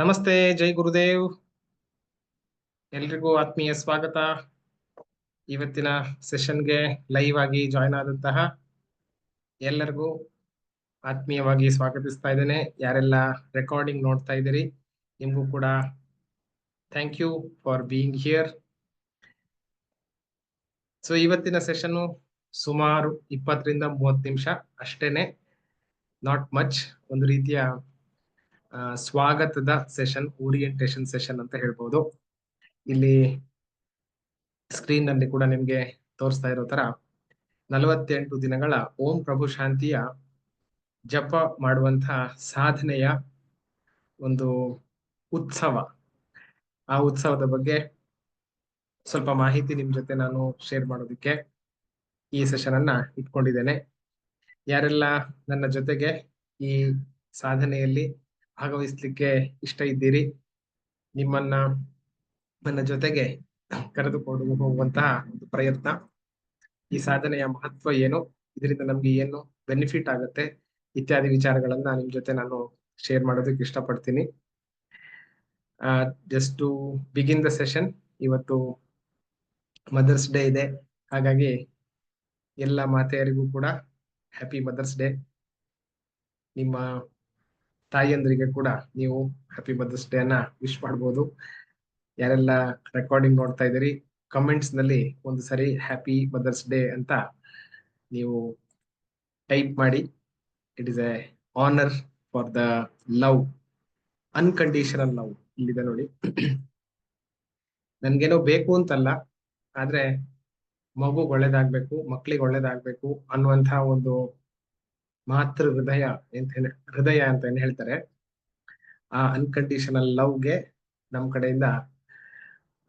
ನಮಸ್ತೆ, ಜೈ ಗುರುದೇವ್. ಎಲ್ರಿಗೂ ಆತ್ಮೀಯ ಸ್ವಾಗತ. ಇವತ್ತಿನ ಸೆಷನ್ಗೆ ಲೈವ್ ಆಗಿ ಜಾಯ್ನ್ ಆದಂತಹ ಎಲ್ಲರಿಗೂ ಆತ್ಮೀಯವಾಗಿ ಸ್ವಾಗತಿಸ್ತಾ ಇದ್ದೇನೆ. ಯಾರೆಲ್ಲ ರೆಕಾರ್ಡಿಂಗ್ ನೋಡ್ತಾ ಇದ್ದೀರಿ, ನಿಮಗೂ ಕೂಡ thank you for being here so ಇವತ್ತಿನ ಸೆಷನ್ನು ಸುಮಾರು ಇಪ್ಪತ್ತರಿಂದ ಮೂವತ್ತು ನಿಮಿಷ ಅಷ್ಟೇನೆ. ನಾಟ್ ಮಚ್ ಒಂದು ರೀತಿಯ ಸ್ವಾಗತದ ಸೆಷನ್ ಓರಿಯೆಂಟೇಶನ್ ಸೆಷನ್ ಅಂತ ಹೇಳ್ಬೋದು. ಇಲ್ಲಿ ಸ್ಕ್ರೀನ್ನಲ್ಲಿ ಕೂಡ ನಿಮ್ಗೆ ತೋರಿಸ್ತಾ ಇರೋ ತರ ನಲವತ್ತೆಂಟು ದಿನಗಳ ಓಂ ಪ್ರಭು ಶಾಂತಿಯ ಜಪ ಮಾಡುವಂತಹ ಸಾಧನೆಯ ಒಂದು ಉತ್ಸವ. ಆ ಉತ್ಸವದ ಬಗ್ಗೆ ಸ್ವಲ್ಪ ಮಾಹಿತಿ ನಿಮ್ ಜೊತೆ ನಾನು ಶೇರ್ ಮಾಡೋದಕ್ಕೆ ಈ ಸೆಷನ್ ಅನ್ನ ಇಟ್ಕೊಂಡಿದ್ದೇನೆ. ಯಾರೆಲ್ಲ ನನ್ನ ಜೊತೆಗೆ ಈ ಸಾಧನೆಯಲ್ಲಿ ಭಾಗವಹಿಸ್ಲಿಕ್ಕೆ ಇಷ್ಟ ಇದ್ದೀರಿ? ನಿಮ್ಮನ್ನ, ನನ್ನ ಜೊತೆಗೆ ಕರೆದುಕೊಂಡು ಹೋಗುವಂತಹ ಒಂದು ಪ್ರಯತ್ನ. ಈ ಸಾಧನೆಯ ಮಹತ್ವ ಏನು? ಇದರಿಂದ ನಮ್ಗೆ ಏನು ಬೆನಿಫಿಟ್ ಆಗುತ್ತೆ? ಇತ್ಯಾದಿ ವಿಚಾರಗಳನ್ನ ನಿಮ್ ಜೊತೆ ನಾನು ಶೇರ್ ಮಾಡೋದಕ್ಕೆ ಇಷ್ಟಪಡ್ತೀನಿ. Just to begin the session ಇವತ್ತು ಮದರ್ಸ್ ಡೇ ಇದೆ. ಹಾಗಾಗಿ ಎಲ್ಲ ಮಾತೆಯರಿಗೂ ಕೂಡ ಹ್ಯಾಪಿ ಮದರ್ಸ್ ಡೇ ನಿಮ್ಮ ತಾಯಿಯಂದ್ರಿಗೆ ಕೂಡ ನೀವು ಹ್ಯಾಪಿ ಮದರ್ಸ್ ಡೇ ಅನ್ನ ವಿಶ್ ಮಾಡ್ಬೋದು. ಯಾರೆಲ್ಲ ರೆಕಾರ್ಡಿಂಗ್ ನೋಡ್ತಾ ಇದ್ದೀರಿ ಕಮೆಂಟ್ಸ್ನಲ್ಲಿ ಒಂದು ಸರಿ ಹ್ಯಾಪಿ ಮದರ್ಸ್ ಡೇ ಅಂತ ನೀವು ಟೈಪ್ ಮಾಡಿ. It is a honour for the love unconditional love ಇಲ್ಲಿದೆ ನೋಡಿ. ನನ್ಗೇನೋ ಬೇಕು ಅಂತಲ್ಲ, ಆದ್ರೆ ಮಗು ಒಳ್ಳೇದಾಗ್ಬೇಕು, ಮಕ್ಳಿಗೆ ಒಳ್ಳೇದಾಗ್ಬೇಕು ಅನ್ನುವಂತಹ ಒಂದು ಮಾತೃ ಹೃದಯ ಅಂತ ಹೇಳಿ, ಹೃದಯ ಅಂತ ಏನ್ ಹೇಳ್ತಾರೆ? ಆ ಅನ್ಕಂಡೀಷನಲ್ ಲವ್ಗೆ ನಮ್ ಕಡೆಯಿಂದ,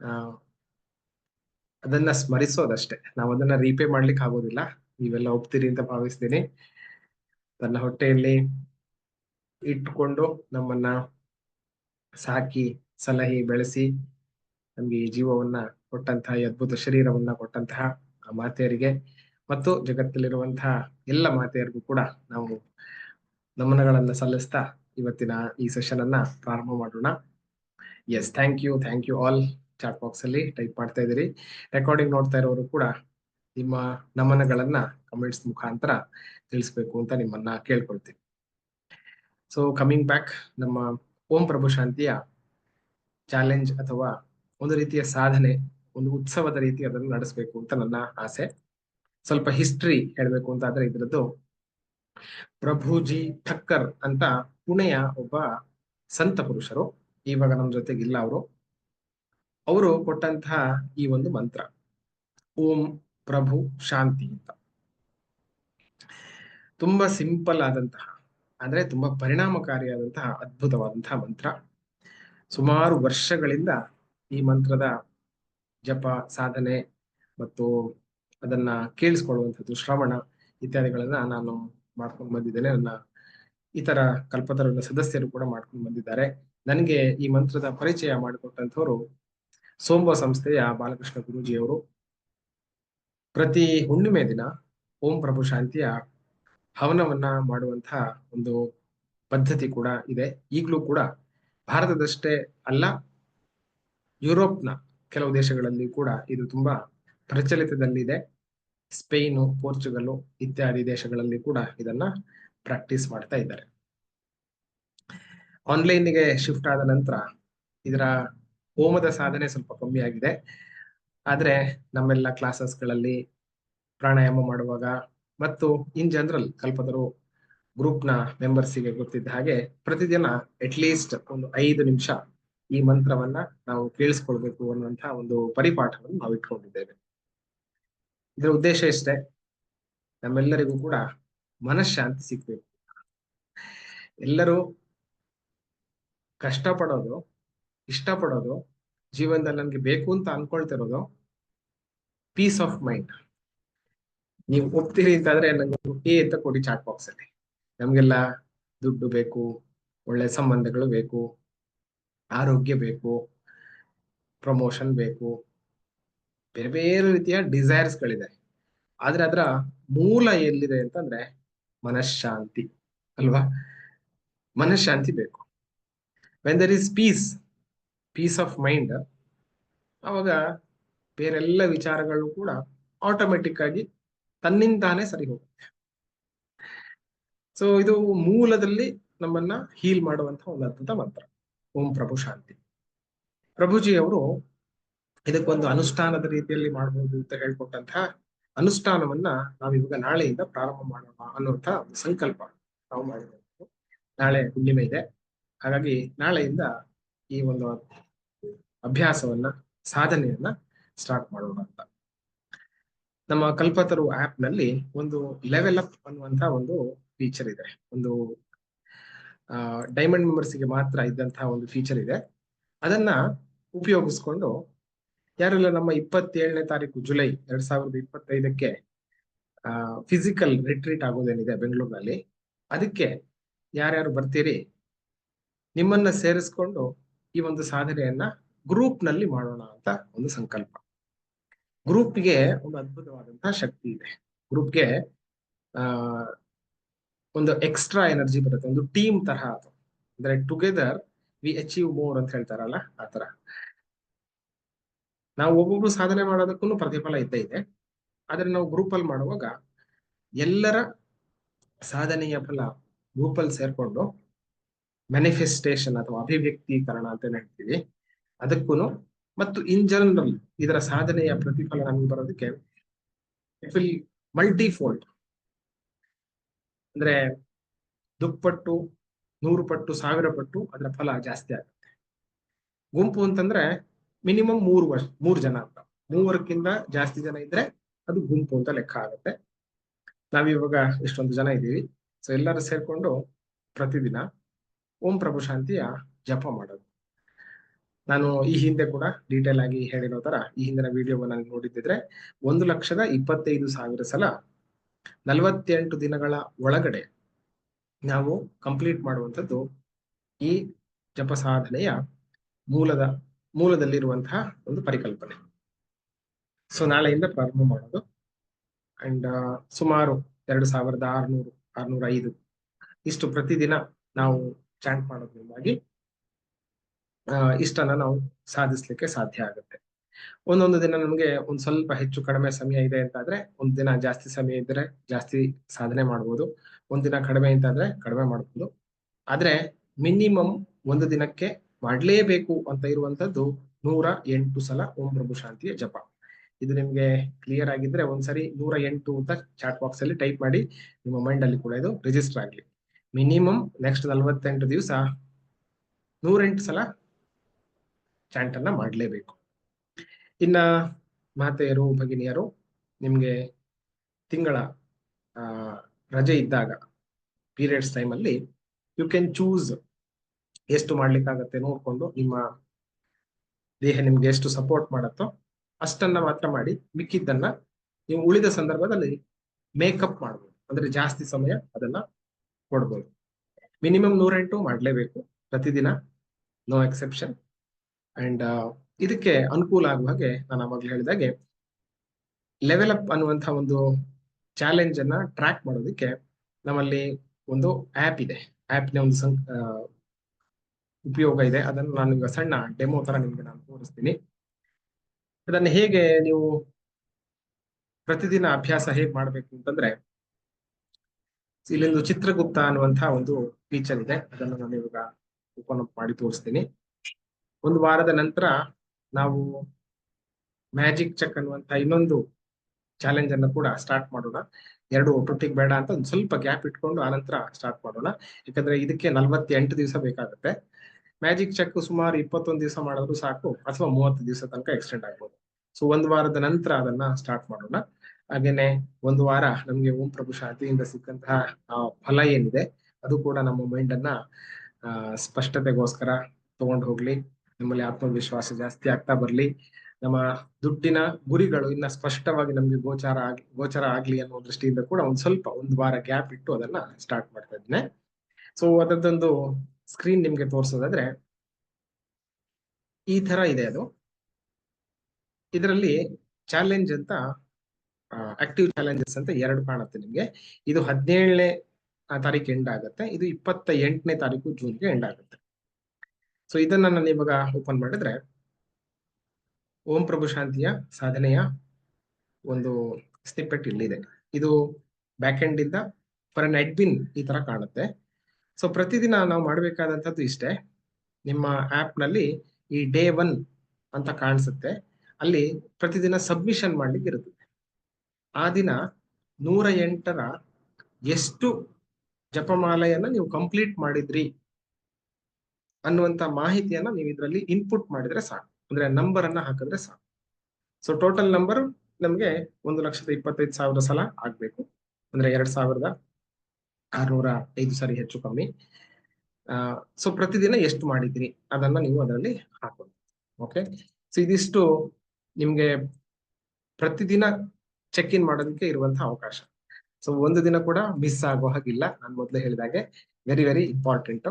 ಆ, ಅದನ್ನ ಸ್ಮರಿಸೋದಷ್ಟೇ. ನಾವು ಅದನ್ನ ರೀಪೇ ಮಾಡ್ಲಿಕ್ಕೆ ಆಗೋದಿಲ್ಲ. ನೀವೆಲ್ಲ ಒಪ್ತೀರಿ ಅಂತ ಭಾವಿಸ್ತೀನಿ. ತನ್ನ ಹೊಟ್ಟೆಯಲ್ಲಿ ಇಟ್ಟುಕೊಂಡು ನಮ್ಮನ್ನ ಸಾಕಿ, ಸಲಹಿ ಬೆಳೆಸಿ, ನಮ್ಗೆ ಈ ಜೀವವನ್ನ ಕೊಟ್ಟಂತಹ ಅದ್ಭುತ ಶರೀರವನ್ನ ಕೊಟ್ಟಂತಹ ಆ ಮಾತೆಯರಿಗೆ ಮತ್ತು ಜಗತ್ತಲ್ಲಿರುವಂತಹ ಎಲ್ಲ ಮಾತೆಯರಿಗೂ ಕೂಡ ನಾವು ನಮನಗಳನ್ನ ಸಲ್ಲಿಸ್ತಾ ಇವತ್ತಿನ ಈ ಸೆಷನ್ ಅನ್ನ ಪ್ರಾರಂಭ ಮಾಡೋಣ. Yes thank you thank you all chat box ಅಲ್ಲಿ ಟೈಪ್ ಮಾಡ್ತಾ ಇದ್ದೀರಿ. ರೆಕಾರ್ಡಿಂಗ್ ನೋಡ್ತಾ ಇರೋರು ಕೂಡ ನಿಮ್ಮ ನಮನಗಳನ್ನ ಕಮೆಂಟ್ಸ್ ಮುಖಾಂತರ ತಿಳಿಸ್ಬೇಕು ಅಂತ ನಿಮ್ಮನ್ನ ಕೇಳ್ಕೊಳ್ತೀನಿ. ಸೊ ಕಮಿಂಗ್ ಬ್ಯಾಕ್ ನಮ್ಮ ಓಂ ಪ್ರಭು ಶಾಂತಿಯ ಚಾಲೆಂಜ್ ಅಥವಾ ಒಂದು ರೀತಿಯ ಸಾಧನೆ, ಒಂದು ಉತ್ಸವದ ರೀತಿ ಅದನ್ನು ನಡೆಸಬೇಕು ಅಂತ ನನ್ನ ಆಸೆ. ಸ್ವಲ್ಪ ಹಿಸ್ಟ್ರಿ ಹೇಳ್ಬೇಕು ಅಂತ ಆದ್ರೆ ಇದ್ರದ್ದು ಪ್ರಭುಜಿ ಠಕ್ಕರ್ ಅಂತ ಪುಣೆಯ ಒಬ್ಬ ಸಂತ ಪುರುಷರು. ಇವಾಗ ನಮ್ಮ ಜೊತೆಗಿಲ್ಲ ಅವರು. ಅವರು ಕೊಟ್ಟಂತಹ ಈ ಒಂದು ಮಂತ್ರ, ಓಂ ಪ್ರಭು ಶಾಂತಿ ಅಂತ. ತುಂಬಾ ಸಿಂಪಲ್ ಆದಂತಹ, ಅಂದ್ರೆ ತುಂಬಾ ಪರಿಣಾಮಕಾರಿಯಾದಂತಹ ಅದ್ಭುತವಾದಂತಹ ಮಂತ್ರ. ಸುಮಾರು ವರ್ಷಗಳಿಂದ ಈ ಮಂತ್ರದ ಜಪ, ಸಾಧನೆ ಮತ್ತು ಅದನ್ನ ಕೇಳಿಸ್ಕೊಳ್ಳುವಂಥದ್ದು, ಶ್ರವಣ ಇತ್ಯಾದಿಗಳನ್ನ ನಾನು ಮಾಡ್ಕೊಂಡು ಬಂದಿದ್ದೇನೆ. ನನ್ನ ಇತರ ಕಲ್ಪತರುಗಳ ಸದಸ್ಯರು ಕೂಡ ಮಾಡ್ಕೊಂಡು ಬಂದಿದ್ದಾರೆ. ನನಗೆ ಈ ಮಂತ್ರದ ಪರಿಚಯ ಮಾಡಿಕೊಟ್ಟಂಥವ್ರು ಸೋಂಬ ಸಂಸ್ಥೆಯ ಬಾಲಕೃಷ್ಣ ಗುರೂಜಿಯವರು. ಪ್ರತಿ ಹುಣ್ಣಿಮೆ ದಿನ ಓಂ ಪ್ರಭು ಶಾಂತಿಯ ಹವನವನ್ನ ಮಾಡುವಂತಹ ಒಂದು ಪದ್ಧತಿ ಕೂಡ ಇದೆ. ಈಗಲೂ ಕೂಡ ಭಾರತದಷ್ಟೇ ಅಲ್ಲ, ಯುರೋಪ್ನ ಕೆಲವು ದೇಶಗಳಲ್ಲಿ ಕೂಡ ಇದು ತುಂಬಾ ಪ್ರಚಲಿತದಲ್ಲಿದೆ. ಸ್ಪೇನು, ಪೋರ್ಚುಗಲ್ ಇತ್ಯಾದಿ ದೇಶಗಳಲ್ಲಿ ಕೂಡ ಇದನ್ನ ಪ್ರಾಕ್ಟೀಸ್ ಮಾಡ್ತಾ ಇದ್ದಾರೆ. ಆನ್ಲೈನ್ಗೆ ಶಿಫ್ಟ್ ಆದ ನಂತರ ಇದರ ಹೋಮದ ಸಾಧನೆ ಸ್ವಲ್ಪ ಕಮ್ಮಿ ಆಗಿದೆ. ಆದರೆ ನಮ್ಮೆಲ್ಲ ಕ್ಲಾಸಸ್ಗಳಲ್ಲಿ ಪ್ರಾಣಾಯಾಮ ಮಾಡುವಾಗ ಮತ್ತು ಇನ್ ಜನರಲ್ ಕಲ್ಪತರು ಗ್ರೂಪ್ನ ಮೆಂಬರ್ಸಿಗೆ ಗೊತ್ತಿದ್ದ ಹಾಗೆ ಪ್ರತಿದಿನ ಅಟ್ಲೀಸ್ಟ್ ಒಂದು ಐದು ನಿಮಿಷ ಈ ಮಂತ್ರವನ್ನ ನಾವು ಕೇಳಿಸ್ಕೊಳ್ಬೇಕು ಅನ್ನುವಂತಹ ಒಂದು ಪರಿಪಾಠವನ್ನು ನಾವು ಇಟ್ಕೊಂಡಿದ್ದೇವೆ ಇದರ ಉದ್ದೇಶ ಇಷ್ಟೇ. ನಮ್ಮೆಲ್ಲರಿಗೂ ಕೂಡ ಮನಃಶಾಂತಿ ಸಿಗ್ಬೇಕು. ಎಲ್ಲರೂ ಕಷ್ಟಪಡೋದು, ಇಷ್ಟಪಡೋದು, ಜೀವನದಲ್ಲಿ ನನ್ಗೆ ಬೇಕು ಅಂತ ಅನ್ಕೊಳ್ತಿರೋದು ಪೀಸ್ ಆಫ್ ಮೈಂಡ್ ನೀವು ಒಪ್ತೀರಿ ಅಂತಂದ್ರೆ ನಂಗೆ ಏ ಅಂತ ಕೊಡಿ ಚಾಟ್ ಬಾಕ್ಸ್ ಅಲ್ಲಿ. ನಮ್ಗೆಲ್ಲ ದುಡ್ಡು ಬೇಕು, ಒಳ್ಳೆ ಸಂಬಂಧಗಳು ಬೇಕು, ಆರೋಗ್ಯ ಬೇಕು ಪ್ರಮೋಷನ್ ಬೇಕು. ಬೇರೆ ಬೇರೆ ರೀತಿಯ ಡಿಸೈರ್ಸ್ಗಳಿದೆ ಆದ್ರೆ ಅದರ ಮೂಲ ಎಲ್ಲಿದೆ ಅಂತಂದ್ರೆ ಮನಃಶಾಂತಿ, ಅಲ್ವಾ? ಮನಃಶಾಂತಿ ಬೇಕು. When there is peace peace of mind ಅವಾಗ ಬೇರೆಲ್ಲ ವಿಚಾರಗಳು ಕೂಡ ಆಟೋಮೆಟಿಕ್ ಆಗಿ ತನ್ನಿಂದಾನೇ ಸರಿ ಹೋಗುತ್ತೆ. ಸೊ ಇದು ಮೂಲದಲ್ಲಿ ನಮ್ಮನ್ನ ಹೀಲ್ ಮಾಡುವಂತಹ ಒಂದು ಅದ್ಭುತ ಮಂತ್ರ. ಓಂ ಪ್ರಭು ಶಾಂತಿ. ಪ್ರಭುಜಿ ಅವರು ಇದಕ್ಕೊಂದು ಅನುಷ್ಠಾನದ ರೀತಿಯಲ್ಲಿ ಮಾಡಬಹುದು ಅಂತ ಹೇಳ್ಕೊಟ್ಟಂತಹ ಅನುಷ್ಠಾನವನ್ನ ನಾವು ಇವಾಗ ನಾಳೆಯಿಂದ ಪ್ರಾರಂಭ ಮಾಡೋಣ ಅನ್ನುವಂತಹ ಒಂದು ಸಂಕಲ್ಪ ನಾವು ಮಾಡಿರೋದು ನಾಳೆ ಹುಣ್ಣಿಮೆ ಇದೆ. ಹಾಗಾಗಿ ನಾಳೆಯಿಂದ ಈ ಒಂದು ಅಭ್ಯಾಸವನ್ನ, ಸಾಧನೆಯನ್ನ ಸ್ಟಾರ್ಟ್ ಮಾಡೋಣ ಅಂತ. ನಮ್ಮ ಕಲ್ಪತರು ಆಪ್ನಲ್ಲಿ ಒಂದು ಲೆವೆಲ್ ಅಪ್ ಅನ್ನುವಂತ ಒಂದು ಫೀಚರ್ ಇದೆ. ಒಂದು ಡೈಮಂಡ್ ಮೆಂಬರ್ಸ್ಗೆ ಮಾತ್ರ ಇದ್ದಂತಹ ಒಂದು ಫೀಚರ್ ಇದೆ. ಅದನ್ನ ಉಪಯೋಗಿಸ್ಕೊಂಡು ಯಾರೆಲ್ಲ ನಮ್ಮ ಇಪ್ಪತ್ತೇಳನೇ ತಾರೀಕು ಜುಲೈ ಎರಡ್ ಸಾವಿರದ ಇಪ್ಪತ್ತೈದಕ್ಕೆ ಫಿಸಿಕಲ್ ರಿಟ್ರೀಟ್ ಆಗೋದೇನಿದೆ ಬೆಂಗಳೂರಿನಲ್ಲಿ. ಅದಕ್ಕೆ ಯಾರ್ಯಾರು ಬರ್ತೀರಿ? ನಿಮ್ಮನ್ನ ಸೇರಿಸ್ಕೊಂಡು ಈ ಒಂದು ಸಾಧನೆಯನ್ನ ಗ್ರೂಪ್ನಲ್ಲಿ ಮಾಡೋಣ ಅಂತ ಒಂದು ಸಂಕಲ್ಪ. ಗ್ರೂಪ್ಗೆ ಒಂದು ಅದ್ಭುತವಾದಂತಹ ಶಕ್ತಿ ಇದೆ. ಗ್ರೂಪ್ಗೆ, ಆ, ಒಂದು ಎಕ್ಸ್ಟ್ರಾ ಎನರ್ಜಿ ಬರುತ್ತೆ. ಒಂದು ಟೀಮ್ ತರಹ ಅದು. ಅಂದ್ರೆ ಟುಗೆದರ್ ವಿ ಅಚೀವ್ ಮೋರ್ ಅಂತ ಹೇಳ್ತಾರಲ್ಲ ಆತರ ನಾವು ಒಬ್ಬೊಬ್ರು ಸಾಧನೆ ಮಾಡೋದಕ್ಕೂ ಪ್ರತಿಫಲ ಇದ್ದೇ ಇದೆ. ಆದ್ರೆ ನಾವು ಗ್ರೂಪ್ ಅಲ್ಲಿ ಮಾಡುವಾಗ ಎಲ್ಲರ ಸಾಧನೆಯ ಫಲ ಗ್ರೂಪ್ ಅಲ್ಲಿ ಸೇರ್ಕೊಂಡು ಮ್ಯಾನಿಫೆಸ್ಟೇಷನ್ ಅಥವಾ ಅಭಿವ್ಯಕ್ತೀಕರಣ ಅಂತ ಹೇಳ್ತೀವಿ. ಅದಕ್ಕೂ ಮತ್ತು ಇನ್ ಜನರಲ್ ಇದರ ಸಾಧನೆಯ ಪ್ರತಿಫಲ ನಮಗೆ ಬರೋದಕ್ಕೆ ಇಟ್ ವಿಲ್ ಮಲ್ಟಿಫೋಲ್ಡ್ ಅಂದ್ರೆ ದುಪ್ಪಟ್ಟು, ನೂರು ಪಟ್ಟು, ಸಾವಿರ ಪಟ್ಟು ಅದರ ಫಲ ಜಾಸ್ತಿ ಆಗುತ್ತೆ. ಗುಂಪು ಅಂತಂದ್ರೆ ಮಿನಿಮಮ್ ಮೂರು ವರ್ಷ, ಮೂರು ಜನ ಅಂತ. ಮೂವರಕ್ಕಿಂತ ಜಾಸ್ತಿ ಜನ ಇದ್ರೆ ಅದು ಗುಂಪು ಅಂತ ಲೆಕ್ಕ ಆಗುತ್ತೆ. ನಾವಿವಾಗ ಎಷ್ಟೊಂದು ಜನ ಇದ್ದೀವಿ. ಸೊ ಎಲ್ಲರೂ ಸೇರ್ಕೊಂಡು ಪ್ರತಿದಿನ ಓಂ ಪ್ರಭು ಶಾಂತಿಯ ಜಪ ಮಾಡೋದು. ನಾನು ಈ ಹಿಂದೆ ಕೂಡ ಡೀಟೇಲ್ ಆಗಿ ಹೇಳಿರೋ ತರ ಈ ಹಿಂದಿನ ವಿಡಿಯೋವನ್ನು ನೋಡಿದ್ದಿದ್ರೆ ಒಂದು ಲಕ್ಷದ ಇಪ್ಪತ್ತೈದು ಸಾವಿರ ಸಲ ನಲವತ್ತೆಂಟು ದಿನಗಳ ಒಳಗಡೆ ನಾವು ಕಂಪ್ಲೀಟ್ ಮಾಡುವಂಥದ್ದು ಈ ಜಪ ಸಾಧನೆಯ ಮೂಲದ ಮೂಲದಲ್ಲಿರುವಂತಹ ಒಂದು ಪರಿಕಲ್ಪನೆ. ಸೊ ನಾಳೆಯಿಂದ ಪ್ರಾರಂಭ ಮಾಡೋದು. ಅಂಡ್ ಸುಮಾರು ಎರಡು ಸಾವಿರದ ಆರ್ನೂರು, ಆರ್ನೂರ ಐದು ಇಷ್ಟು ಪ್ರತಿದಿನ ನಾವು ಚಾಂಟ್ ಮಾಡೋದ್ರಿಂದಾಗಿ ಇಷ್ಟನ್ನ ನಾವು ಸಾಧಿಸ್ಲಿಕ್ಕೆ ಸಾಧ್ಯ ಆಗುತ್ತೆ. ಒಂದೊಂದು ದಿನ ನಮಗೆ ಒಂದ್ ಸ್ವಲ್ಪ ಹೆಚ್ಚು ಕಡಿಮೆ ಸಮಯ ಇದೆ ಅಂತಾದ್ರೆ, ಒಂದ್ ದಿನ ಜಾಸ್ತಿ ಸಮಯ ಇದ್ರೆ ಜಾಸ್ತಿ ಸಾಧನೆ ಮಾಡ್ಬೋದು. ಒಂದ್ ದಿನ ಕಡಿಮೆ ಅಂತಾದ್ರೆ ಕಡಿಮೆ ಮಾಡ್ಬೋದು. ಆದ್ರೆ, ಮಿನಿಮಮ್ ಒಂದು ದಿನಕ್ಕೆ ಮಾಡ್ಲೇಬೇಕು ಅಂತ ಇರುವಂತದ್ದು ನೂರ ಎಂಟು ಸಲ ಓಂ ಪ್ರಭು ಶಾಂತಿಯ ಜಪ. ಇದು ನಿಮ್ಗೆ ಕ್ಲಿಯರ್ ಆಗಿದ್ರೆ ಒಂದ್ಸರಿ ನೂರ ಎಂಟು ಅಂತ ಚಾಟ್ ಬಾಕ್ಸ್ ಅಲ್ಲಿ ಟೈಪ್ ಮಾಡಿ ನಿಮ್ಮ ಮೈಂಡ್ ಅಲ್ಲಿ ಕೂಡ ಇದು ರಿಜಿಸ್ಟರ್ ಆಗ್ಲಿ. ಮಿನಿಮಮ್ ನೆಕ್ಸ್ಟ್ ನಲ್ವತ್ತೆಂಟು ದಿವಸ ನೂರೆಂಟು ಸಲ ಚಾಂಟ್ ಅನ್ನ ಮಾಡ್ಲೇಬೇಕು. ಇನ್ನ ಮಾತೆಯರು, ಭಗಿನಿಯರು, ನಿಮ್ಗೆ ತಿಂಗಳ ರಜೆ ಇದ್ದಾಗ ಪೀರಿಯಡ್ಸ್ ಟೈಮ್ ಅಲ್ಲಿ ಯು ಕ್ಯಾನ್ ಚೂಸ್ ಎಷ್ಟು ಮಾಡ್ಲಿಕ್ಕಾಗತ್ತೆ ನೋಡ್ಕೊಂಡು ನಿಮ್ಮ ದೇಹ ನಿಮ್ಗೆ ಎಷ್ಟು ಸಪೋರ್ಟ್ ಮಾಡತ್ತೋ ಅಷ್ಟನ್ನ ಮಾತ್ರ ಮಾಡಿ ಮಿಕ್ಕಿದ್ದನ್ನ ನೀವು ಉಳಿದ ಸಂದರ್ಭದಲ್ಲಿ ಮೇಕಪ್ ಮಾಡ್ಬೋದು. ಅಂದ್ರೆ ಜಾಸ್ತಿ ಸಮಯ ಅದನ್ನ ಕೊಡ್ಬೋದು. ಮಿನಿಮಮ್ ನೂರೆಂಟು ಮಾಡ್ಲೇಬೇಕು ಪ್ರತಿದಿನ ನೋ ಎಕ್ಸೆಪ್ಷನ್ ಅಂಡ್ ಇದಕ್ಕೆ ಅನುಕೂಲ ಆಗುವ ಹಾಗೆ ನಾನು ಅವಾಗಲೇ ಹೇಳಿದಾಗೆ ಲೆವೆಲ್ ಅಪ್ ಅನ್ನುವಂತಹ ಒಂದು ಚಾಲೆಂಜ್ ಅನ್ನ ಟ್ರ್ಯಾಕ್ ಮಾಡೋದಕ್ಕೆ ನಮ್ಮಲ್ಲಿ ಒಂದು ಆಪ್ ಇದೆ. ಆ್ಯಪ್ನ ಒಂದು ಸಂ ಉಪಯೋಗ ಇದೆ. ಅದನ್ನು ನಾನು ಈಗ ಸಣ್ಣ ಡೆಮೋ ತರ ನಿಮ್ಗೆ ನಾನು ತೋರಿಸ್ತೀನಿ. ಅದನ್ನು ಹೇಗೆ ನೀವು ಪ್ರತಿದಿನ ಅಭ್ಯಾಸ ಹೇಗೆ ಮಾಡಬೇಕು ಅಂತಂದ್ರೆ, ಇಲ್ಲೊಂದು ಚಿತ್ರಗುಪ್ತ ಅನ್ನುವಂತಹ ಒಂದು ಫೀಚರ್ ಇದೆ. ಅದನ್ನು ನಾನು ಇವಾಗ ಓಪನ್ ಅಪ್ ಮಾಡಿ ತೋರಿಸ್ತೀನಿ. ಒಂದು ವಾರದ ನಂತರ ನಾವು ಮ್ಯಾಜಿಕ್ ಚೆಕ್ ಅನ್ನುವಂತಹ ಇನ್ನೊಂದು ಚಾಲೆಂಜ್ ಅನ್ನು ಕೂಡ ಸ್ಟಾರ್ಟ್ ಮಾಡೋಣ. ಎರಡು ಒಟ್ಟೊಟ್ಟಿಗೆ ಬೇಡ ಅಂತ ಒಂದು ಸ್ವಲ್ಪ ಗ್ಯಾಪ್ ಇಟ್ಕೊಂಡು ಆನಂತರ ಸ್ಟಾರ್ಟ್ ಮಾಡೋಣ. ಯಾಕಂದ್ರೆ ಇದಕ್ಕೆ ನಲ್ವತ್ತೆಂಟು ದಿವಸ ಬೇಕಾಗುತ್ತೆ. ಮ್ಯಾಜಿಕ್ ಚೆಕ್ ಸುಮಾರು ಇಪ್ಪತ್ತೊಂದು ದಿವಸ ಮಾಡಿದ್ರು ಸಾಕು, ಅಥವಾ ಮೂವತ್ತು ದಿವಸ ತನಕ ಎಕ್ಸ್ಟೆಂಡ್ ಆಗ್ಬೋದು. ಸೊ ಒಂದು ವಾರದ ನಂತರ ಅದನ್ನ ಸ್ಟಾರ್ಟ್ ಮಾಡೋಣ. ಹಾಗೇನೆ ಒಂದು ವಾರ ನಮ್ಗೆ ಓಂ ಪ್ರಭು ಶಾಂತಿಯಿಂದ ಸಿಕ್ಕಂತಹ ಫಲ ಏನಿದೆ, ಅದು ಕೂಡ ನಮ್ಮ ಮೈಂಡ್ ಅನ್ನ ಸ್ಪಷ್ಟತೆಗೋಸ್ಕರ ತಗೊಂಡು ಹೋಗ್ಲಿ. ನಮ್ಮಲ್ಲಿ ಆತ್ಮವಿಶ್ವಾಸ ಜಾಸ್ತಿ ಆಗ್ತಾ ಬರ್ಲಿ. ನಮ್ಮ ದುಡ್ಡಿನ ಗುರಿಗಳು ಇನ್ನ ಸ್ಪಷ್ಟವಾಗಿ ನಮ್ಗೆ ಗೋಚಾರ ಆಗಿ, ಗೋಚರ ಆಗ್ಲಿ ಅನ್ನೋ ದೃಷ್ಟಿಯಿಂದ ಕೂಡ ಒಂದ್ ಸ್ವಲ್ಪ ಒಂದು ವಾರ ಗ್ಯಾಪ್ ಇಟ್ಟು ಅದನ್ನ ಸ್ಟಾರ್ಟ್ ಮಾಡ್ತಾ ಇದ್ದೇನೆ. ಸೊ ಅದರದೊಂದು ಸ್ಕ್ರೀನ್ ನಿಮ್ಗೆ ತೋರಿಸೋದಾದ್ರೆ, ಈ ತರ ಇದೆ ಅದು. ಇದರಲ್ಲಿ ಚಾಲೆಂಜ್ ಅಂತ ಆಕ್ಟಿವ್ ಚಾಲೆಂಜಸ್ ಅಂತ ಎರಡು ಕಾಣುತ್ತೆ ನಿಮ್ಗೆ. ಇದು ಹದಿನೇಳನೇ ತಾರೀಕು ಎಂಡ್ ಆಗುತ್ತೆ. ಇದು ಇಪ್ಪತ್ತ ಎಂಟನೇ ತಾರೀಕು ಜೂನ್ಗೆ ಎಂಡ್ ಆಗುತ್ತೆ. ಸೊ ಇದನ್ನ ನಾನು ಇವಾಗ ಓಪನ್ ಮಾಡಿದ್ರೆ, ಓಂ ಪ್ರಭು ಶಾಂತಿಯ ಸಾಧನೆಯ ಒಂದು ಸ್ನಿಪ್ಪೆಟ್ ಇಲ್ಲಿದೆ. ಇದು ಬ್ಯಾಕ್ ಎಂಡ್ ಇಂದ ಫಾರ್ ಅನ್ ಅಡ್ಮಿನ್ ಈ ತರ ಕಾಣುತ್ತೆ. ಸೊ ಪ್ರತಿದಿನ ನಾವು ಮಾಡಬೇಕಾದಂಥದ್ದು ಇಷ್ಟೇ. ನಿಮ್ಮ ಆ್ಯಪ್ನಲ್ಲಿ ನಲ್ಲಿ ಈ ಡೇ ಒನ್ ಅಂತ ಕಾಣಿಸುತ್ತೆ. ಅಲ್ಲಿ ಪ್ರತಿದಿನ ಸಬ್ಮಿಷನ್ ಮಾಡ್ಲಿಕ್ಕೆ ಇರುತ್ತೆ. ಆ ದಿನ ನೂರ ಎಂಟರ ಎಷ್ಟು ಜಪಮಾಲೆಯನ್ನು ನೀವು ಕಂಪ್ಲೀಟ್ ಮಾಡಿದ್ರಿ ಅನ್ನುವಂಥ ಮಾಹಿತಿಯನ್ನ ನೀವು ಇದರಲ್ಲಿ ಇನ್ಪುಟ್ ಮಾಡಿದ್ರೆ ಸಾಕು. ಅಂದ್ರೆ ನಂಬರ್ ಅನ್ನ ಹಾಕಿದ್ರೆ ಸಾಕು. ಸೊ ಟೋಟಲ್ ನಂಬರ್ ನಮಗೆ ಒಂದು ಲಕ್ಷದ ಇಪ್ಪತ್ತೈದು ಸಾವಿರ ಸಲ ಆಗಬೇಕು. ಅಂದ್ರೆ ಎರಡ್ ಸಾವಿರದ ಆರ್ನೂರ ಐದು ಸಾರಿ ಹೆಚ್ಚು ಕಮ್ಮಿ. ಸೊ ಪ್ರತಿದಿನ ಎಷ್ಟು ಮಾಡಿದ್ರಿ? ಅದನ್ನ ನೀವು ಅದರಲ್ಲಿ ಹಾಕೋದು ಓಕೆ ಸೊ ಇದಿಷ್ಟು ನಿಮ್ಗೆ ಪ್ರತಿದಿನ ಚೆಕ್ ಇನ್ ಮಾಡೋದಕ್ಕೆ ಇರುವಂತಹ ಅವಕಾಶ. ಸೊ ಒಂದು ದಿನ ಕೂಡ ಮಿಸ್ ಆಗೋ ಹಾಗಿಲ್ಲ. ನಾನು ಮೊದಲೇ ಹೇಳಿದಾಗೆ ವೆರಿ ವೆರಿ ಇಂಪಾರ್ಟೆಂಟ್